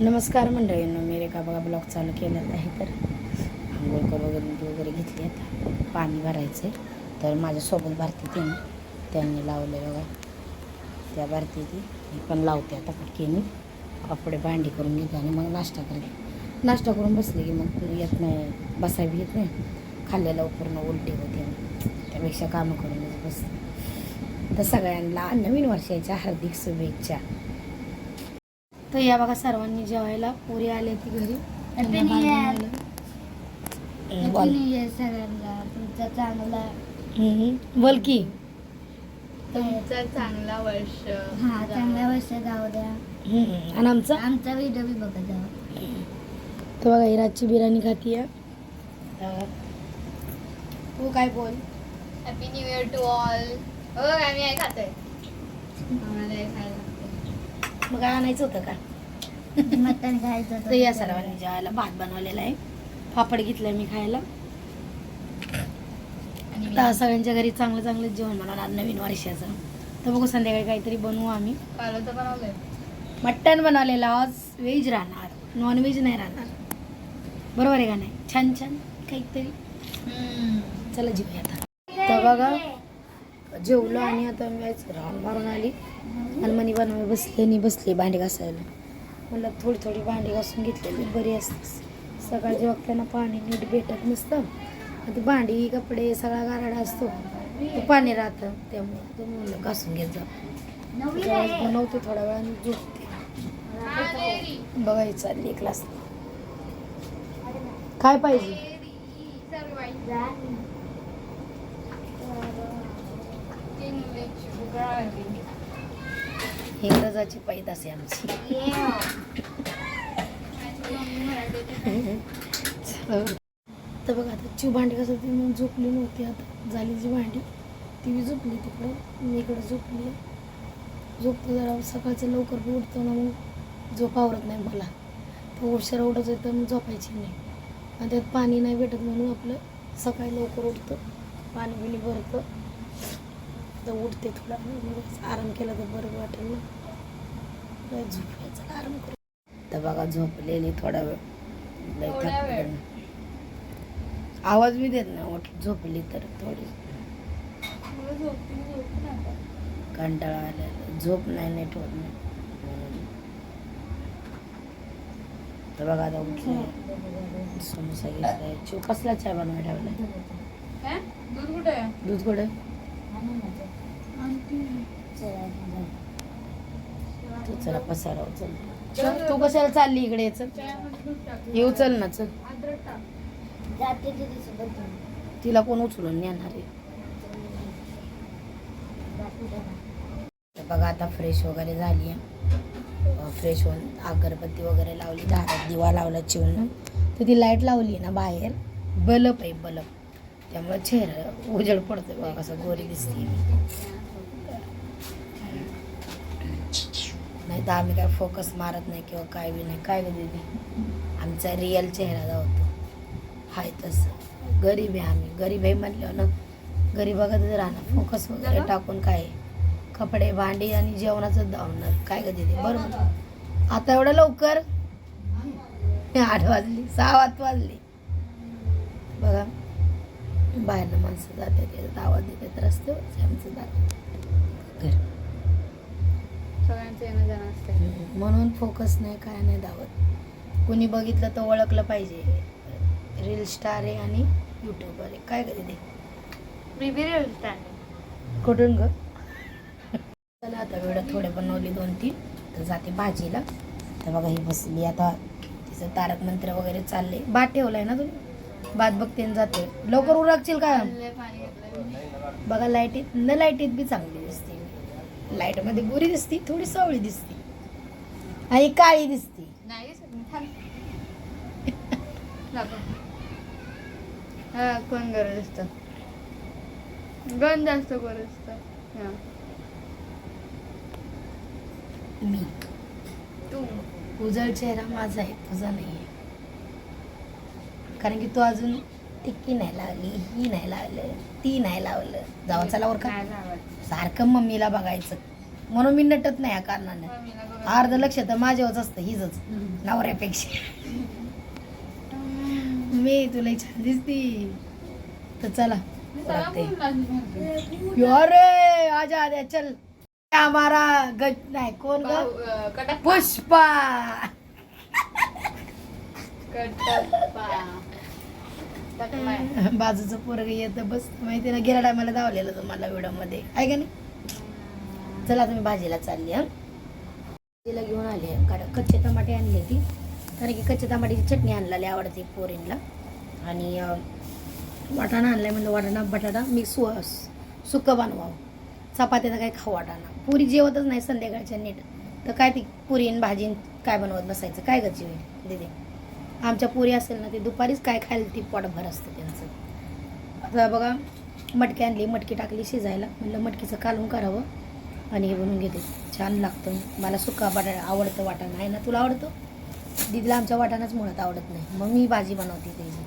नमस्कार मंडळींनो मी रेखा बघा ब्लॉग चालू केलेला आहे. तर आंघोळ करून वगैरे वगैरे घेतली आता. पाणी भरायचं आहे तर माझ्यासोबत भारती त्यांनी त्यांनी लावले बघा. त्या भारती ती. मी पण लावते आता पटकेने. कपडे भांडी करून घेते आणि मग नाश्ता करते. नाश्ता करून बसले की मग येत नाही. बसाय येत नाही. खाल्लेलं पूर्ण उलटी होते. त्यापेक्षा कामं करूनच बसते. तर सगळ्यांना नवीन वर्षाच्या हार्दिक शुभेच्छा. तर या बघा सर्वांनी जेवायला. पुरी आले ती घरी. सगळ्यांना. तुमचा चांगला. बोल की. तुमचा चांगला वर्ष. हा चांगला वर्ष जाऊ द्या. आणि आमचा? आमचा व्हिडिओ बी बघत जावा तर बघा ही रातची बिर्याणी खाती तू काय बोल. Happy new year to all हो आम्ही आहे खातोय. आम्हाला हे खायला. मग आणायचं होतं का? मटण खायचं तर या सर्वांनी जेवायला भात बनवलेला आहे. पापड घेतलाय मी खायला. आता सगळ्यांच्या घरी चांगलं चांगलं जेवण बनवणार नवीन वर्षाचं. तर बघू संध्याकाळी काहीतरी बनवू आम्ही. काल तर बनवलंय. मटण बनवलेलं आज व्हेज राहणार. नॉन व्हेज नाही राहणार. बरोबर आहे का नाही? छान छान काहीतरी. चला जेवूया आता. तर बघा जेवलो आणि आता मी आज राऊंड मारून आली. आणि मनी बनवाय बसले आणि बसले भांडी घासायला. म्हणलं थोडी थोडी भांडी घासून घेतलेली बरी असते सकाळच्या वक्ताना पाणी नीट भेटत नसतं आणि ती भांडी कपडे सगळा गाराडा असतो. पाणी राहतं त्यामुळे ते म्हणलं घासून घेत जा. बनवते थोड्या वेळाने झोपते बघायचं चालली एक क्लास काय पाहिजे? हे गजाची पैद असे आमची. तर बघा आता चिव भांडी कसं ती मग झोपली नव्हती आता. झाली जी भांडी ती बी झोपली तिकडं. मी इकडं झोपली. झोपतो जरा सकाळचं लवकर बी उठतो ना मग झोप आवरत नाही मला. तर उशिरा उठत आहे तर मग झोपायची नाही. आणि त्यात पाणी नाही भेटत म्हणून आपलं सकाळी लवकर उठतं पाणी बिणी भरतं. तर उठते थोडा आराम केला तर बरं वाटेल ना. झोपायचं आराम करू? तर बघा झोपलेली थोडा वेळ. ना. आवाज बी देत नाही उठ झोपली तर थोडी. कंटाळा आलेला. झोप नाही नीट होत नाही. तर बघा आता उठले. समोसा घेतलाय कसला चहा बनवाय ठेवलाय? काय? दूध कुठे दूध कुठे तू चला पसारा चल चल तू कशाला चालली इकडे? चल. चहामध्ये दूध टाक. येऊ चल ना चल. तिला कोण उचलून नेणार आहे? बघा आता फ्रेश वगैरे झाली आहे. फ्रेश होऊन अगरबत्ती वगैरे लावली दारात दिवा लावला चिवून. तर ती लाइट लावली ना बाहेर. बल्ब आहे बल्ब त्यामुळे चेहरा उजेड पडतो बघा कसं गोरी दिसते नाही तर आम्ही काय फोकस मारत नाही किंवा काय बी नाही. काय बी दिदी आमचा रिअल चेहरा जावतो हाय तसं. गरीब आहे आम्ही. गरीब आहे म्हणल्यावर ना गरीब बघतच राहणार. फोकस वगैरे टाकून काय? कपडे भांडी आणि जेवणाचं धावणार काय का दिदी? बरोबर आता एवढं लवकर? आठ वाजली. सहा वाजता वाजली. बघा. बाहेरनं माणसं जाते आवाज देतात. रस्त्यावर आमचं जात घर सगळ्यांचं येणं जाणं असते म्हणून फोकस नाही काय नाही धावत. कुणी बघितलं तर ओळखलं पाहिजे. रील स्टार आहे आणि युट्यूबर आहे. काय कधी ते मी बी रील स्टँड कुठून ग? चला आता वेळ थोडे बनवली दोन तीन. तर जाते भाजीला. तर बघा ही बसली. आता तिचं तारक मंत्र वगैरे चालले भात ठेवलाय ना तुम्ही? भात बघते जाते. लवकर उरकशील का? पाणी घेतलं बघा लाईटीत न लाईटीत बी चांगली दिसते. लाईटमध्ये गोरी दिसती थोडी सावळी दिसते. आणि काळी दिसते. नाही. हा कोण गरज असतं? गण जास्त गरज असतं. हा. मी. तू. उजळ चेहरा माझा आहे तुझा नाही आहे कारण की तू अजून टिक्की नाही लावली ही नाही लावलं ती नाही लावलं. जावा चला वर का? सारखं मम्मीला बघायचं. म्हणून मी नटत नाही या कारणाने. अर्ध लक्ष तर माझ्यावरच असतं हिजच. नवऱ्यापेक्षा. मी तुला छान दिसती. तर चला. अरे आजा आजा चल. हमारा गज नाही कोण ग. पुष्पा. बाजूचं पोरग येतं बस. माहिती ना गेल्या टायमाला धावलेलं तुम्हाला व्हिडिओमध्ये आहे का नाही? चला तुम्ही भाजीला चालली हा. भाजीला घेऊन आले कारण कच्चे टमाटे आणले ती कारण की कच्चे टमाट्याची चटणी आणलेली आवडते पोरींला आणि वाटाणा आणलाय म्हणलं वाटाणा बटाटा मी सु सुकं बनवावं. चपात्याचा काय खाऊ वाटाणा. पुरी जेवतच नाही संध्याकाळच्या नीट. तर काय ती पुरीन भाजीन काय बनवत बसायचं? काय गच्ची होईल? दिदी? आमच्या पुरी असेल ना ते दुपारीच काय खायला ती पोटभर असतं त्यांचं. आता बघा मटकी आणली मटकी टाकली शिजायला. म्हणलं मटकीचं कालून करावं आणि हे बनवून घेते. छान लागतं. मला सुका बटाटा आवडतं वाटाणा. आहे ना तुला आवडतो? दीदीला आमच्या वाटाणाच मुळात आवडत नाही. मग मी भाजी बनवते त्याची.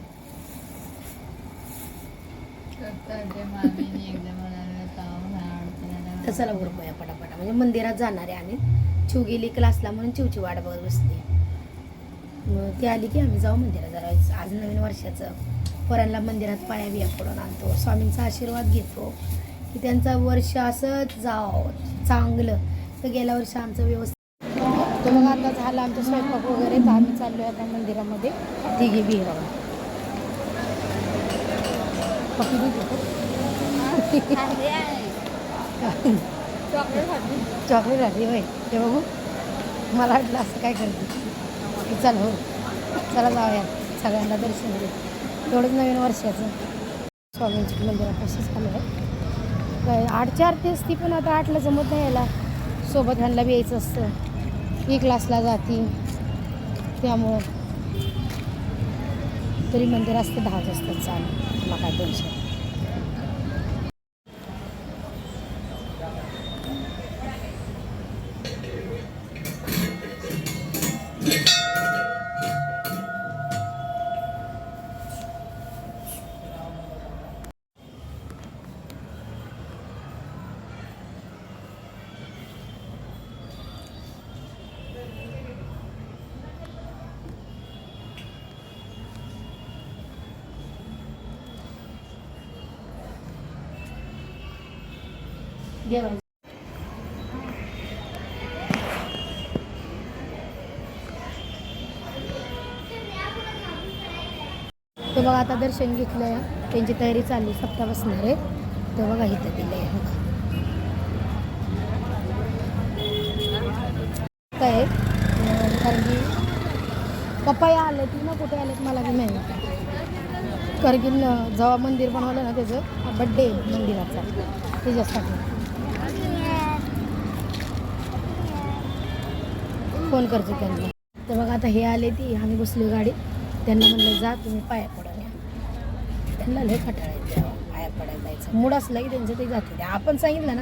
तर चला उरकूया पटापटा. म्हणजे मंदिरात जाणार आम्ही. चिव गेली क्लासला म्हणून चिवची वाट बघत बसली. मग ती आली की आम्ही जाऊ मंदिरात जरा. आज नवीन वर्षाचं. पोरांना मंदिरात पाया बिया पडून आणतो. स्वामींचा आशीर्वाद घेतो. की त्यांचं वर्ष असंच जावं. चांगलं. तर गेल्या वर्षी आमचं व्यवस्थित तर मग आता झालं आमचं स्वयंपाक वगैरे. तर आम्ही चाललो आता मंदिरामध्ये. तिघी बी आहे बघा. पप्पी बी घेतो. चॉकलेट. चॉकलेट राहते होय. ते बघू. मला वाटलं असं काय करते. की चल हो. चला जाऊया सगळ्यांना दर्शन दे एवढंच नवीन वर्षाचं. स्वामींची मंदिरापाशीच आलो आहे. आठ चार तेच ती पण आता आठला जमत नाही यायला सोबत ह्यांना बी यायचं असतं. ही क्लासला जाती. त्यामुळं तरी मंदिर असतं दहा वाजता चालू. मला काय टेन्शन जेवायचं तर बघा आता दर्शन घेतलं त्यांची तयारी चालली सप्ताह बसणार आहे. तर बघा इथं दिलं आहे. काय कारण की पप्पा या आले ती ना कुठे आलेत मला की नाही. कारण की जेव्हा मंदिर बनवलं ना त्याचं बड्डे मंदिराचा. त्याच्यासाठी. फोन करते त्यांना. तर बघा आता हे आले ती आम्ही बसलो गाडीत. त्यांना म्हणलं जा तुम्ही पाया पडून या त्यांना लय कटाळा येते पाया पडायला जायचं. मूड असला की त्यांचं ते जाते. आपण सांगितलं ना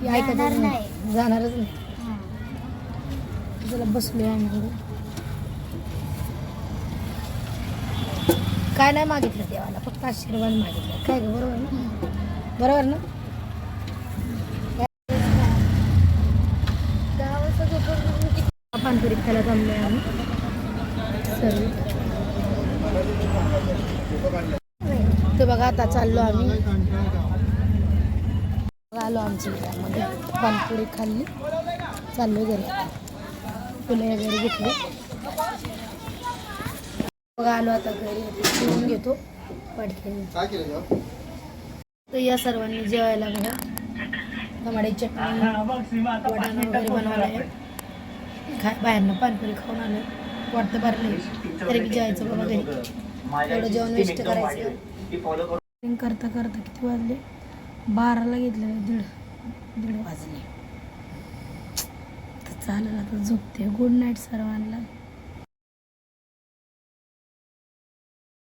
की जाणार नाही. जाणारच नाही. चला बसलोय आम्ही. काय नाही मागितलं देवाला फक्त आशीर्वाद मागितलं. काय बरोबर ना? बरोबर ना? पाणपुरी खायला जमलोय आम्ही. सर्व तर बघा आता चाललो आम्ही. आलो आमच्या घरामध्ये. पानपुरी खाल्ली. चाललो घरी. फुले वगैरे घेतली. बघा आलो आता घरी. घेऊन घेतो. पडके तर या सर्वांनी जेवायला बघा. टमाट्याची चटणी वडाणा वगैरे बनवला आहे खाय बाहेरनं पानपुरी खाऊन आलो. वाटतं भरले तरी बी जेवायचं बाबा घरी. एवढं जेवण वेस्ट करायचं. करता करता किती वाजले? बाराला घेतलं दीड दीड वाजले. तर चालेल आता झोपते. गुड नाईट सर्वांना.